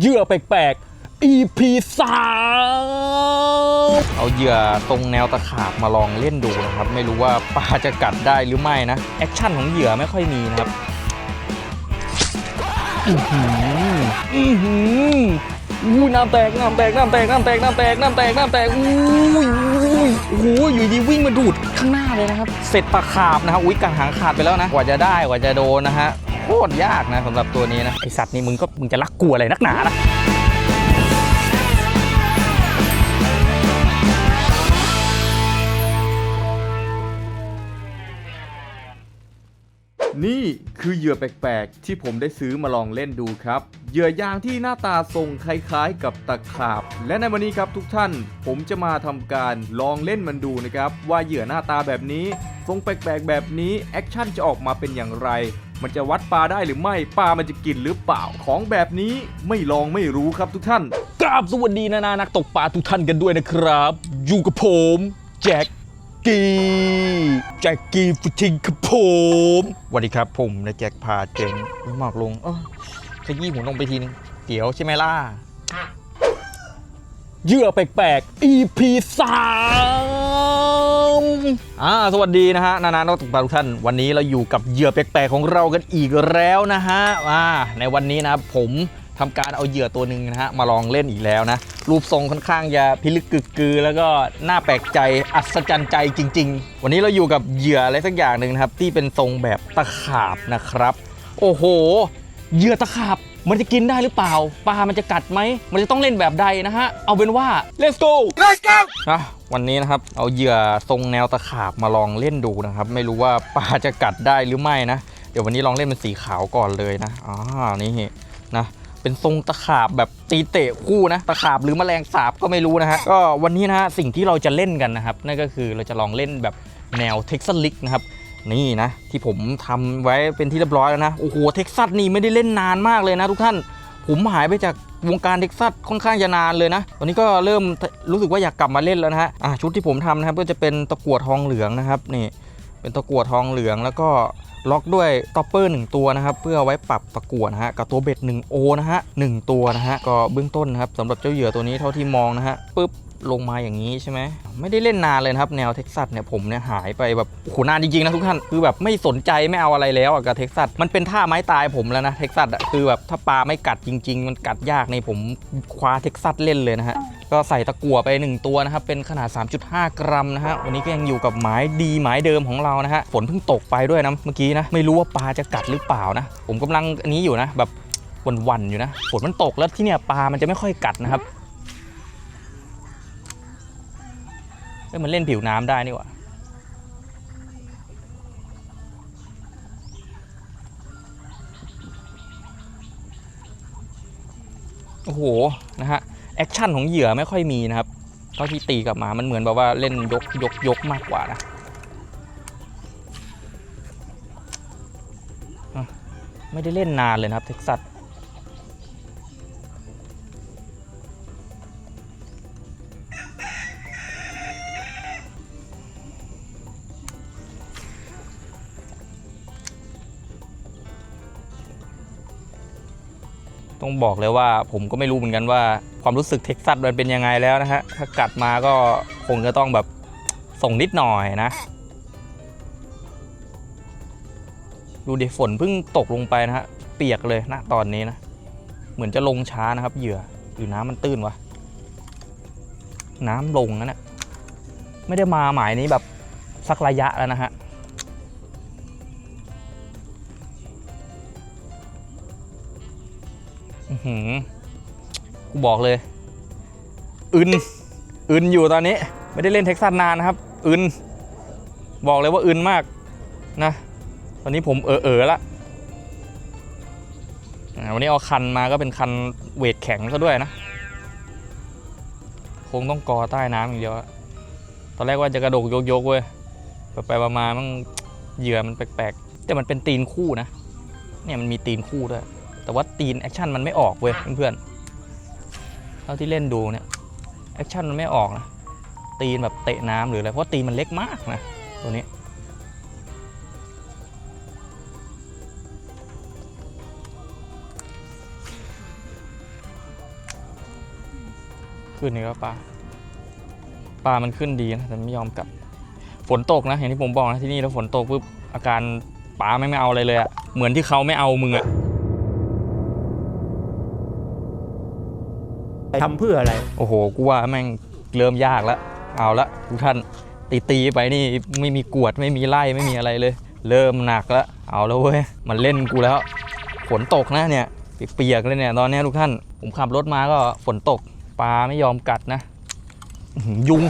เหยื่อแปลกๆ EP 3เอาเหยื่อตรงแนวตะขาบมาลองเล่นดูนะครับ ไม่รู้ว่าปลาจะกัดได้หรือไม่นะ แอคชั่นของเหยื่อไม่ค่อยมีนะครับอือหืออือหืออู้น้ำแตกน้ำแตกน้ำแตกน้ำแตกน้ำแตกน้ำแตกน้ำแตกอุ้ยอุ้ยโอ้โหอยู่ดีวิ่งมาดูดข้างหน้าเลยนะครับ เสร็จตะขาบนะครับอุ้ยกัดหางขาดไปแล้วนะกว่าจะได้กว่าจะโดนนะฮะ โคตรยากนะสำหรับตัวนี้นะไอสัตว์นี่มึงก็มึงจะรักกลัวอะไรนักหนานะนี่คือเหยื่อแปลกๆ ที่ผมได้ซื้อมาลองเล่นดูครับ เหยื่อยางที่หน้าตาทรงคล้ายๆ กับตะขาบ และในวันนี้ครับทุกท่าน ผมจะมาทำการลองเล่นมันดูนะครับ ว่าเหยื่อหน้าตาแบบนี้ ทรงแปลกๆ แบบนี้ แอคชั่นจะออกมาเป็นอย่างไร มันจะวัดปลาได้หรือไม่ปลามันจะกินหรือเปล่าของแบบนี้ไม่ลองไม่รู้ครับทุกท่านกราบสวัสดีนานานักตกปลาทุกท่านกันด้วยนะครับ อยู่กับผมแจ็คกี้แจ็คกี้ฟุชิงครับผมสวัสดีครับผมนะแจ็คพาเจงอุ๊ยหมอกลงเออขยี้ผมลงไปทีนึงเดี๋ยวใช่ไหมล่ะ เหยื่อแปลกๆ EP 3อ่าสวัสดีนะฮะ นานานักตกปาทุกท่าน วันนี้เราอยู่กับเหยื่อแปลกๆ ของเรากันอีกแล้วนะฮะอ่าในวันนี้นะครับผมทำการเอาเหยื่อตัวหนึ่งนะฮะ มาลองเล่นอีกแล้วนะ รูปทรงค่อนข้างจะพิลึกกึกกือ แล้วก็น่าแปลกใจอัศจรรย์ใจจริง ๆ วันนี้เราอยู่กับเหยื่ออะไรสักอย่างหนึ่งนะครับ ที่เป็นทรงแบบตะขาบนะครับ โอ้โหเหยื่อตะขาบ มันจะกินได้หรือเปล่า ปลามันจะกัดไหม มันจะต้องเล่นแบบใดนะฮะ เอาเป็นว่า let's go let's go นะวันนี้นะครับ เอาเหยื่อทรงแนวตะขาบมาลองเล่นดูนะครับ ไม่รู้ว่าปลาจะกัดได้หรือไม่นะ เดี๋ยววันนี้ลองเล่นเป็นสีขาวก่อนเลยนะอ่านี่นะเป็นทรงตะขาบแบบตีเตะคู่นะตะขาบหรือแมลงสาบก็ไม่รู้นะฮะก็วันนี้นะฮะสิ่งที่เราจะเล่นกันนะครับนั่นก็คือเราจะลองเล่นแบบแนวเท็กซัสลิกนะครับ นี่นะ ที่ผมทำไว้เป็นที่เรียบร้อยแล้วนะ โอ้โหเท็กซัสนี่ไม่ได้เล่นนานมากเลยนะทุกท่าน ผมหายไปจากวงการเท็กซัสค่อนข้างจะนานเลยนะ ตอนนี้ก็เริ่มรู้สึกว่าอยากกลับมาเล่นแล้วนะฮะชุดที่ผมทำนะครับก็จะเป็นตะกั่วทองเหลืองนะครับนี่เป็นตะกั่วทองเหลืองแล้วก็ล็อกด้วยต็อปเปอร์1ตัวนะครับ เพื่อเอาไว้ปรับตะกั่วนะฮะกับตัวเบ็ด1โอนะฮะ1ตัวนะฮะก็เบื้องต้นนะครับสำหรับเจ้าเหยื่อตัวนี้เท่าที่มองนะฮะปุ๊บ ลงมาอย่างนี้ใช่ไหมไม่ได้เล่นนานเลยครับแนวเท็กซัสเนี่ยผมเนี่ยหายไปแบบโหนานจริงๆนะทุกท่านคือแบบไม่สนใจไม่เอาอะไรแล้วกับเท็กซัสมันเป็นท่าไม้ตายผมแล้วนะเท็กซัสอะคือแบบถ้าปลาไม่กัดจริง ๆ มันกัดยากในผมคว้าเท็กซัสเล่นเลยนะฮะก็ใส่ตะกั่วไป 1 ตัวนะครับ เป็นขนาด 3.5 กรัมนะฮะ วันนี้ก็ยังอยู่กับหมายดีหมายเดิมของเรานะฮะ ฝนเพิ่งตกไปด้วยนะ เมื่อกี้นะ ไม่รู้ว่าปลาจะกัดหรือเปล่านะ ผมกำลังอันนี้อยู่นะ แบบวันๆอยู่นะ ฝนมันตกแล้วที่เนี่ยปลามันจะไม่ค่อยกัดนะครับ เอ้ยมันเล่นผิวน้ำได้นี่หว่าโอ้โห นะฮะ แอคชั่นของเหยื่อไม่ค่อยมีนะครับเท่าที่ตีกลับมา มันเหมือนแบบว่าเล่นยกยกยกมากกว่านะอะไม่ได้เล่นนานเลยนะครับเท็กซัส ต้องบอกเลยว่าผมก็ไม่รู้เหมือนกันว่าความรู้สึกเท็กซัสมันเป็นยังไงแล้วนะฮะถ้ากัดมาก็คงจะต้องแบบส่งนิดหน่อยนะ ดูเดฝนเพิ่งตกลงไปนะฮะเปียกเลยนะตอนนี้นะ เหมือนจะลงช้านะครับ เหยื่อหรือน้ำมันตื้นวะน้ำลงนะเนี่ยไม่ได้มาหมายนี้แบบสักระยะแล้วนะฮะ หือกูบอกเลย อึน อึนอยู่ตอนนี้ ไม่ได้เล่นเท็กซัสนานนะครับ อึน บอกเลยว่าอึนมากนะ ตอนนี้ผมเออเออละวันนี้เอาคันมาก็เป็นคันเวทแข็งซะด้วยนะ คงต้องกอใต้น้ำอย่างเดียวอะตอนแรกว่าจะกระโดดยกๆเว้ยไปไปๆมาๆมันเหยื่อมันแปลกๆ แต่มันเป็นตีนคู่นะ เนี่ยมันมีตีนคู่ด้วย แต่ว่าตีนแอคชั่นมันไม่ออกเว้ยเพื่อนๆเท่าที่เล่นดูเนี่ยแอคชั่นมันไม่ออกนะตีนแบบเตะน้ำหรืออะไรเพราะตีนมันเล็กมากนะตัวนี้อขึ้นนี่ก็ปลาปลามันขึ้นดีนะแต่ไม่ยอมกลับฝนตกนะอย่างที่ผมบอกนะที่นี่แล้วฝนตกปุ๊บอาการปลาไม่ไม่เอาอะไรเลยอะเหมือนที่เขาไม่เอามึงอะ ทำเพื่ออะไร โอ้โห กูว่าแม่งเริ่มยากแล้ว เอาละทุกท่านตีตีไปนี่ไม่มีกวดไม่มีไล่ไม่มีอะไรเลย เริ่มหนักแล้ว เอาแล้วเว้ย มันเล่นกูแล้ว ฝนตกนะเนี่ยเปียกเลยเนี่ยตอนนี้ทุกท่าน ผมขับรถมาก็ฝนตก ปลาไม่ยอมกัดนะ ยุง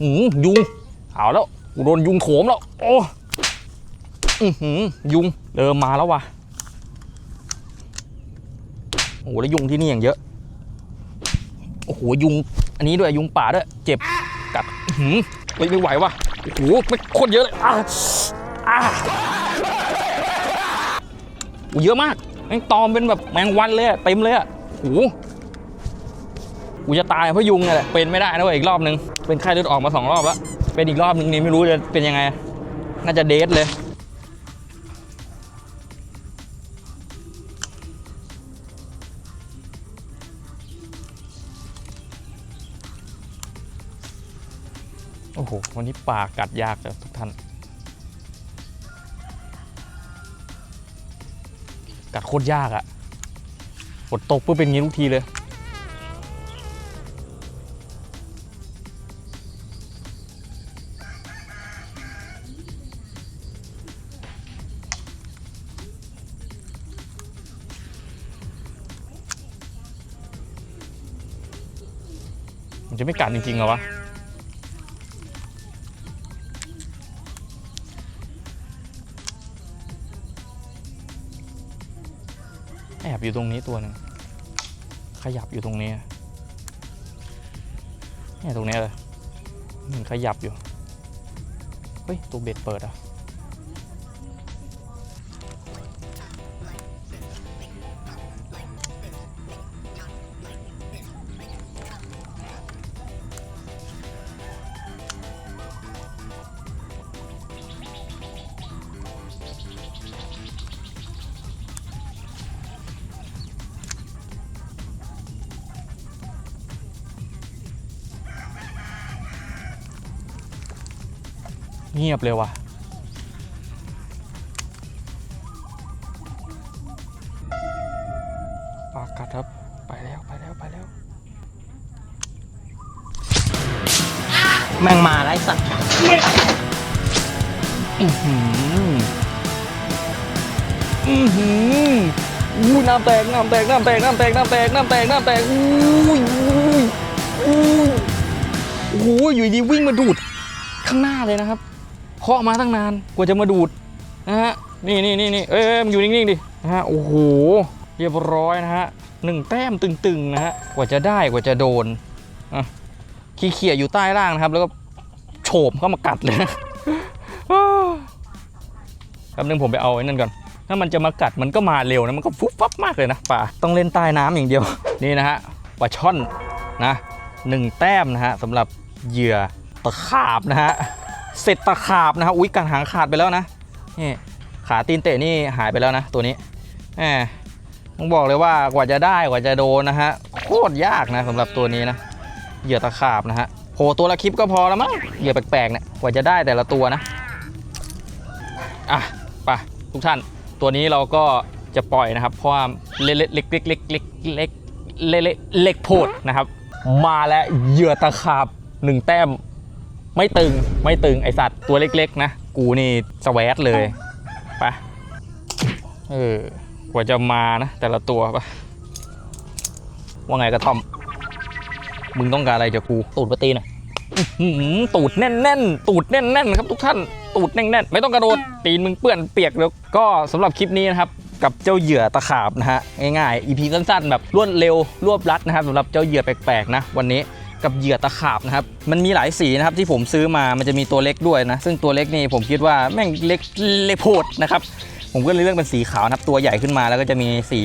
หือยุง เอาแล้วกูโดนยุงโถมแล้ว โอ้หือยุงเริ่มมาแล้วว่ะโอ้แล้วยุงที่นี่อย่างเยอะ โอ้โหยุง อันนี้ด้วยยุงป่าด้วยเจ็บกัดหือเฮ้ยไม่ไหวว่ะโอ้โหไม่โคตรเยอะเลยอ่าอ่าโอ้เยอะมากแมงตอมเป็นแบบแมงวันเลยเต็มเลยอะโอ้โหกูจะตายเพราะยุงเนี่ยเป็นไม่ได้นะเว้ยอีกรอบนึงเป็นไข้เลือดออกมาสองรอบแล้วเป็นอีกรอบนึงนี่ไม่รู้จะเป็นยังไง น่าจะเดทเลย โอ้โหวันนี้ปากัดยากเลยทุกท่าน กัดโคตรยากอะฝนตกปุ๊บเป็นงี้ทุกทีเลยมันจะไม่กัดจริงๆเหรอวะ บอยู่ตรงนี้ตัวหนึ่งขยับอยู่ตรงนี้เนี่ยตรงนี้เลยมันขยับอยู่ เฮ้ย ตัวเบ็ดเปิดอะ เงียบเลยว่ะ ปากกัดครับ ไปแล้วไปแล้วไปแล้ว แม่งมาไร้สัตว์อือหืออือหืออู้น้ำแตกน้ำแตกน้ำแตกน้ำแตกน้ำแตกน้ำแตกน้ำแตกอู้ยอู้ยอู้ยโอ้โหอยู่ดีวิ่งมาดูดข้างหน้าเลยนะครับาะมาตั้งนานกว่าจะมาดูดนะฮะนี่นี่นี่นี่เอ้ยเอ้ยมันอยู่นิ่งๆดินะฮะโอ้โหเรียบร้อยนะฮะหนึ่งแต้มตึงๆนะฮะกว่าจะได้กว่าจะโดนอะขี้เขี่ยอยู่ใต้ล่างนะครับ แล้วก็โฉบเข้ามากัดเลยนะแป๊บนึงผมไปเอาไอ้นั่นก่อน ถ้ามันจะมากัดมันก็มาเร็วนะ มันก็ฟุบฟับมากเลยนะป่า ต้องเล่นใต้น้ำอย่างเดียว นี่นะฮะปลาช่อนนะหนึ่งแต้มนะฮะสำหรับเหยื่อตะขาบนะฮะ เสร็จตะขาบนะฮะอุ้ยกังหางขาดไปแล้วนะนี่ขาตีนเตะนี่หายไปแล้วนะตัวนี้แหมต้องบอกเลยว่ากว่าจะได้กว่าจะโดนนะฮะโคตรยากนะสำหรับตัวนี้นะเหยื่อตะขาบนะฮะโผล่ตัวละคลิปก็พอแล้วมั้งเหยื่อแปลกๆเนี่ยกว่าจะได้แต่ละตัวนะอะไปทุกท่านตัวนี้เราก็จะปล่อยนะครับ เพราะว่าเล็กเล็กเล็กเล็กเล็กเล็กเล็กเล็กเล็กโพดนะครับ มาแล้วเหยื่อตะขาบหนึ่งแต้ม ไม่ตึงไม่ตึงไอสัตว์ตัวเล็กๆนะ กูนี่สแวตเลยไปเออกว่าจะมานะแต่ละตัวปะว่าไงกระทอม มึงต้องการอะไรจากกู ตูดปะตีหน่อยอื้อหือตูดแน่นๆ ตูดแน่นๆ ครับทุกท่าน ตูดแน่นๆ ไม่ต้องกระโดด ตีนมึงเปื้อนเปียกแล้วก็สำหรับคลิปนี้นะครับกับเจ้าเหยื่อตะขาบนะฮะง่ายๆ EP สั้นๆ แบบรวดเร็วรวบรัดนะครับสำหรับเจ้าเหยื่อแปลกๆนะวันนี้ กับเหยื่อตะขาบนะครับ มันมีหลายสีนะครับที่ผมซื้อมา มันจะมีตัวเล็กด้วยนะ ซึ่งตัวเล็กนี่ผมคิดว่าแม่งเล็กเล็กโพดนะครับ ผมก็เลยเลือกเป็นสีขาวนะครับ ตัวใหญ่ขึ้นมาแล้วก็จะมีสี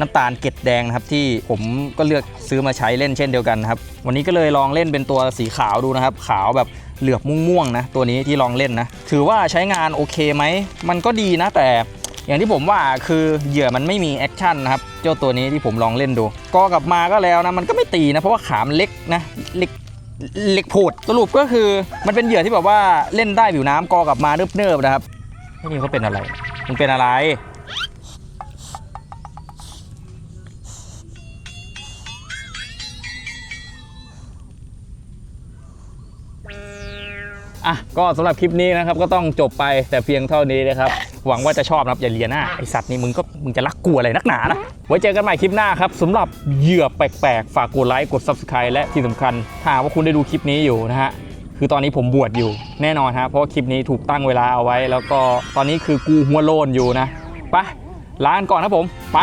น้ำตาลเกล็ดแดงนะครับ ที่ผมก็เลือกซื้อมาใช้เล่นเช่นเดียวกันนะครับ วันนี้ก็เลยลองเล่นเป็นตัวสีขาวดูนะครับ ขาวแบบเหลือบม่วงๆนะ ตัวนี้ที่ลองเล่นนะ ถือว่าใช้งานโอเคไหม มันก็ดีนะแต่ อย่างที่ผมว่าคือเหยื่อมันไม่มีแอคชั่นนะครับ เจ้าตัวนี้ที่ผมลองเล่นดูกอกลับมาก็แล้วนะ มันก็ไม่ตีนะ เพราะว่าขามเล็กนะเล็กเล็กโพดสรุปก็คือมันเป็นเหยื่อที่แบบว่าเล่นได้ผิวน้ำกอกลับมาเนิบๆนะครับไอ้นี่เขาเป็นอะไรมันเป็นอะไรอะก็สำหรับคลิปนี้นะครับก็ต้องจบไปแต่เพียงเท่านี้นะครับ หวังว่าจะชอบนะครับอย่าเลียหน้าไอสัตว์นี่มึงก็มึงจะรักกลัวอะไรนักหนานะไว้เจอกันใหม่คลิปหน้าครับสำหรับเหยื่อแปลกๆ ฝากกดไลค์กด Subscribe และที่สำคัญถ้าว่าคุณได้ดูคลิปนี้อยู่นะฮะคือตอนนี้ผมบวชอยู่แน่นอนฮะเพราะว่าคลิปนี้ถูกตั้งเวลาเอาไว้ แล้วก็ตอนนี้คือกูหัวโลนอยู่นะไปลานก่อนนะผมไป